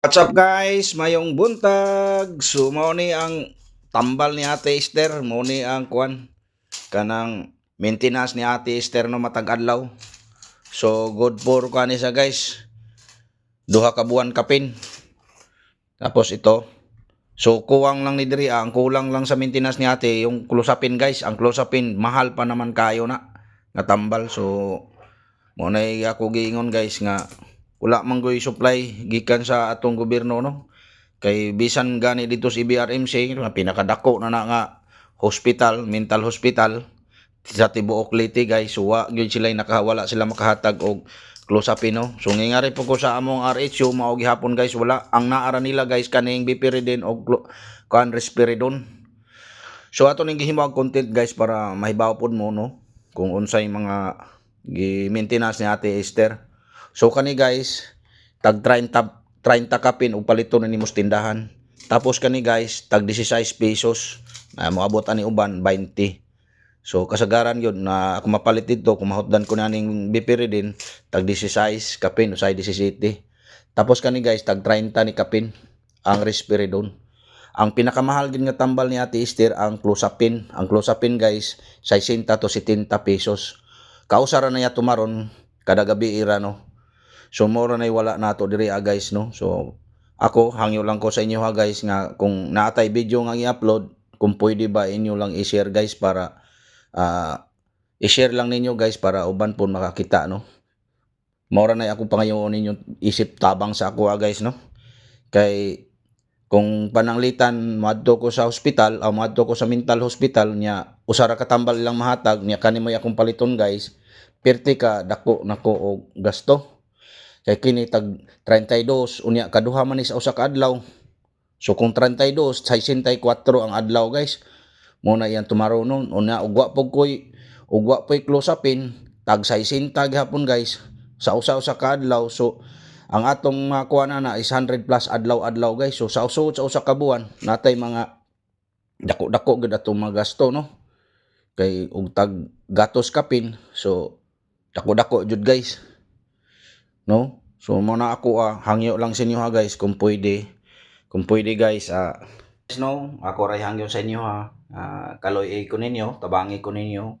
What's up guys? Mayong buntag. So mao ni ang tambal ni Ate Esther, mao ni ang kwan kanang maintenance ni Ate Esther no matag adlaw. So good for kani sa guys. Duha ka buwan kapin. Tapos ito. So kuwang lang ni diri ah. ang kulang lang sa maintenance ni Ate yung close-upin guys. Ang close-upin mahal pa naman kayo na nga tambal. So mo na ako giingon guys nga wala man goy supply gikan sa atong gobyerno no? Kay bisan gani dito sa BRMC nga pinakadako na na nga hospital mental hospital sa tibuok Leyte guys. So wa gyud sila nakawala sila makahatag og close up no? So ngingari po ko sa among RHU mao gihapon guys. Wala ang naara nila guys kaning bipiridin og kan risperidon so ato ning gihimo ang content guys para mahibaw pod mo no? Kung unsay mga gi-maintenance ni Ate Esther So kani guys, tag 30 30 kapin og palito na nimos tindahan. Tapos kani guys, tag 16 pesos. Na moabot ani uban 20. So kasagaran yun na ako mapalit dito, kung mahutdan ko na ning bipiridin, tag 16 kapin usay 17. Tapos kani guys, tag 30 ni kapin ang risperidon. Ang pinakamahal din nga tambal ni Ate Esther ang clozapin. Ang clozapin guys, 60 to 70 pesos. Kausara na ya tumaron kada gabi ira no. So moro na wala nato diri ah, guys no. So ako hangyo lang ko sa inyo ha guys nga kung naatay video nga i-upload kung pwede ba inyo lang i-share guys para ah, i-share lang ninyo guys para uban po makakita no. Mora na ako pangayon ninyo isip tabang sa ako ha guys no. Kay kung pananglitan madto ko sa hospital o madto ko sa mental hospital niya usara ka tambal lang mahatag niya kani mo akong paliton guys perti ka dako nako og gasto kay kini tag 32 unya kaduha man sa usa ka adlaw. So kung 32 64 ang adlaw guys. Mo na yan tomorrow noon unya ugwa pog koy ugwa poy close upin tag 60 gihapon guys sa usa-usa ka adlaw. So ang atong makuha na na is 100 plus adlaw-adlaw guys. So sa usod sa usa ka buwan natay mga dako-dako gid atong mga gasto no? Kay ug tag gatos kapin so dako-dako jud guys. No so mo na ako ah, hangyo lang sa inyo ha guys kung pwede. Kung pwede guys ah. Guys no ako ray hangyo sa inyo ha Ah, kaloy ay ko ninyo tabangi ko ninyo.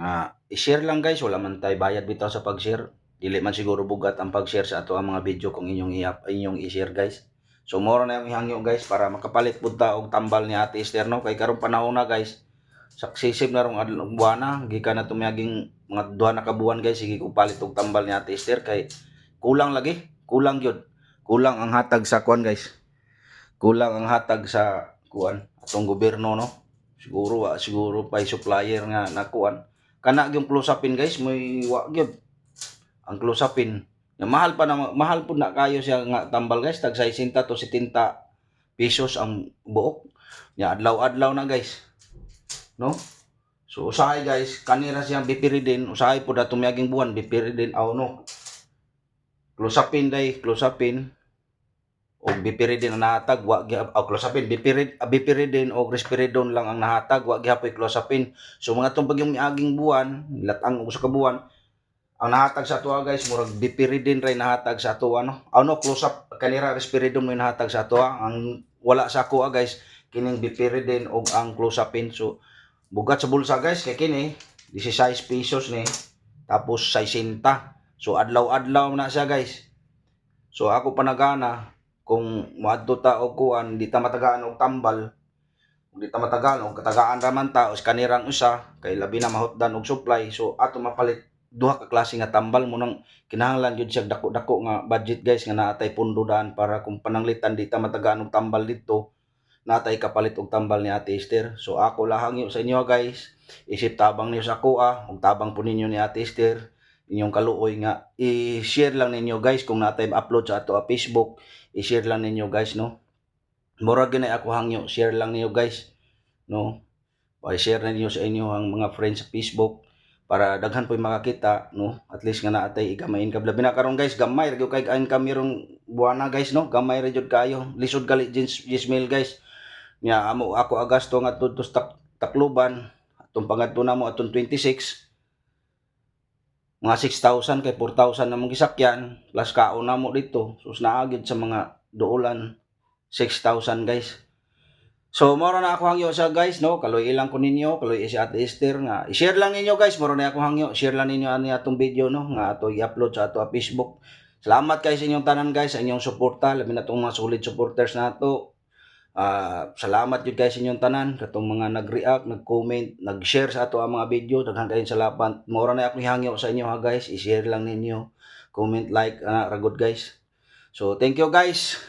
Nga i-share lang guys. Wala man tay bayad bitaw sa pag-share. Dili man siguro bugat ang pag-share sa ato ang mga video kung inyong i- inyong i-share guys. So moro na yung ihangyo guys para makapalit pud ta og tambal ni Ate Esther no? Kay karong panahon na guys saksisib na rong adlaw buwana gikan na tumiyaging mga duha na ka buwan guys. Sige ko palit og tambal ni Ate Esther kay kulang lagi. Kulang gyud kulang ang hatag sa kuan guys. Kulang ang hatag sa kuan atong gobyerno no? Siguro wa siguro pay supplier nga nakuan kana yung close upin guys may wa gyud ang close upin nga mahal pa na mahal pud na kayo siya nga tambal guys. Tag 60 to 70 pesos ang buok. Nya adlaw-adlaw na guys. No? So usahay guys kanira siyang bipiridin. Usahay pud atong miaging buwan bipiridin. Aw no close upin day. Close upin og bipiridin ang nahatag wa gi o close upin bipirid bipiridin og risperidon lang ang nahatag wa gihapoy close upin so mga tong pagyong miaging buwan latang usa ka buwan ang nahatag sa atoa guys murag bipiridin ray nahatag sa atoa no? Ano close up kanira risperidon mo nahatag sa atoa ang wala sa ako guys kining bipiridin og ang close upin so bugat sa bulsa guys kay kini 16 pesos ni tapos 60 so adlaw-adlaw na siya guys. So ako panagana kung moadto ta og kuan di ta matagaan og tambal. Di ta matagaan og katagaan ra man ta os kanirang usa kay labi na mahutdan og supply. So ato mapalit duha ka klase nga tambal mo nang kinahanglan gyud siya dako-dako nga budget guys nga naatay pundo daan para kung pananglitan di ta matagaan og tambal dito natay kapalit og tambal ni Ate Esther. So ako lahang sa inyo guys. Isip tabang niyo sa ah ug tabang po ninyo ni Ate Esther inyong kaluoy nga i-share lang ninyo guys kung natay upload sa ato a Facebook. I-share lang ninyo guys no? Mura gyud ako hangyo share lang ninyo guys no? I-share na ninyo sa inyo ang mga friends sa Facebook para daghan po'y makakita no? At least nga naatay igamay income labi na karon guys gamay ra gyud kay income mirong buwana guys no? Gamay ra jud kayo. Lisod gali Gismail guys. Nya amo ako agasto nga tudtos tak takluban. Atong pangadto na mo atong 26 mga 6,000 kay 4,000 na mong gisakyan plus kaon na mo dito. Sus naagid sa mga duulan. 6,000 guys. So moro na ako hangyo sa guys no? Kaloy ilang ko ninyo kaloy si Ate Esther nga. I-share lang ninyo guys. Moro na ako hangyo. Share lang ninyo ani atong video no? Nga ato i-upload sa ato Facebook. Salamat kay sa inyong tanan guys sa inyong suporta. Labi na tong mga solid supporters nato Ah, salamat yun guys sa inyong tanan katong mga nag-react, nag-comment, nag-share sa ato ang mga video. Daghan kayo salamat mora na ako hangyo sa inyo ha guys. I-share lang ninyo. Comment like uh, ragod guys. So thank you guys